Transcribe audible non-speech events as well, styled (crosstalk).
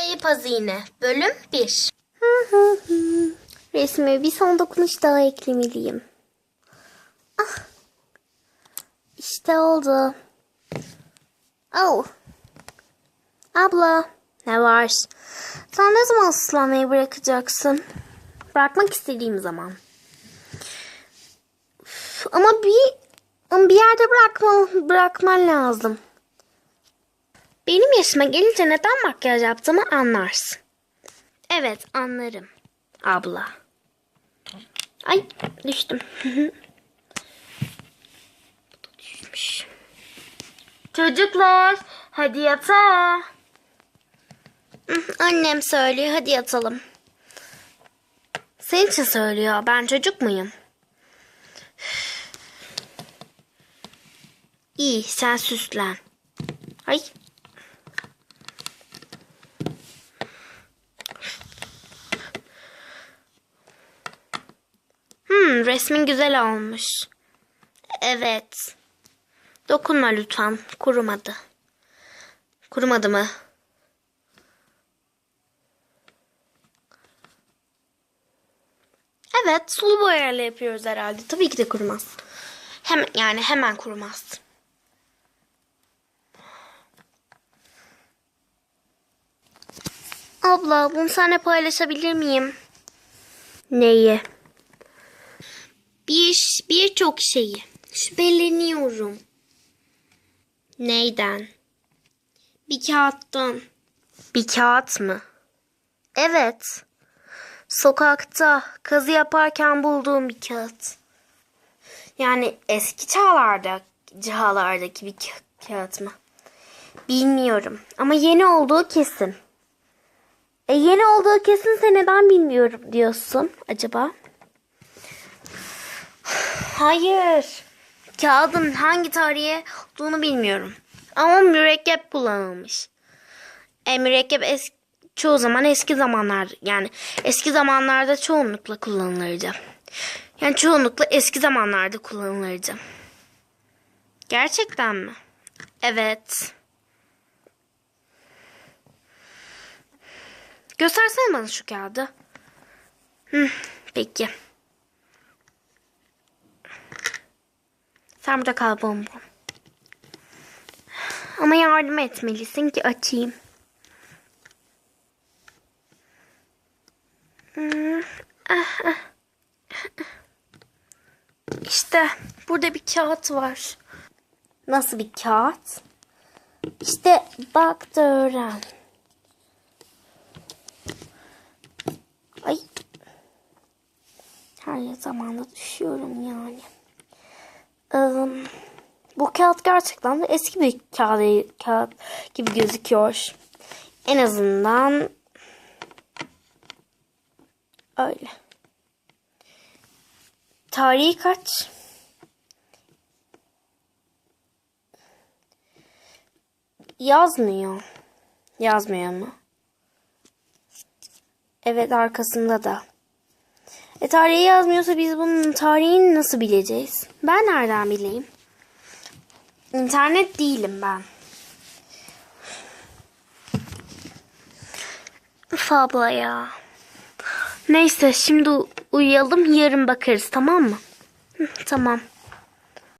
Kayıp Hazine Bölüm 1 Resme bir son dokunuş daha eklemeliyim. Ah. İşte oldu. Oh. Abla. Ne var? Sen ne zaman ıslanmayı bırakacaksın? Bırakmak istediğim zaman. Ama bir ama bir yerde bırakma, bırakman lazım. Benim yaşıma gelince neden makyaj yaptığımı anlarsın. Evet anlarım. Abla. Ay düştüm. (laughs) Düşmüş. Çocuklar hadi yatağa. (laughs) Annem söylüyor hadi yatalım. Senin için söylüyor. Ben çocuk muyum? İyi sen süslen. Ay. Hmm, resmin güzel olmuş. Evet. Dokunma lütfen. Kurumadı. Kurumadı mı? Evet, sulu boyayla yapıyoruz herhalde. Tabii ki de kurumaz. Hemen yani hemen kurumaz. Abla, bunu seninle paylaşabilir miyim? Neyi? Bir birçok şeyi. Şüpheleniyorum. Neyden? Bir kağıttan. Bir kağıt mı? Evet. Sokakta kazı yaparken bulduğum bir kağıt. Yani eski çağlarda, çağlardaki bir ka- kağıt mı? Bilmiyorum ama yeni olduğu kesin. E yeni olduğu kesinse neden bilmiyorum diyorsun acaba? Hayır. Kağıdın hangi tarihe olduğunu bilmiyorum. Ama mürekkep kullanılmış. E, mürekkep es çoğu zaman eski zamanlar yani eski zamanlarda çoğunlukla kullanılırdı. Yani çoğunlukla eski zamanlarda kullanılırdı. Gerçekten mi? Evet. Göstersene bana şu kağıdı. Hı, peki. Sen burada kal bonbon. Ama yardım etmelisin ki açayım. Hmm, ah, ah. İşte burada bir kağıt var. Nasıl bir kağıt? İşte bak da öğren. Ay. Her zamanda düşüyorum yani. Bu kağıt gerçekten de eski bir kağıt, kağıt gibi gözüküyor. En azından öyle. Tarihi kaç? Yazmıyor. Yazmıyor mu? Evet arkasında da. E tarihi yazmıyorsa biz bunun tarihini nasıl bileceğiz? Ben nereden bileyim? İnternet değilim ben. Üf abla ya. Neyse şimdi uyuyalım yarın bakarız tamam mı? Tamam.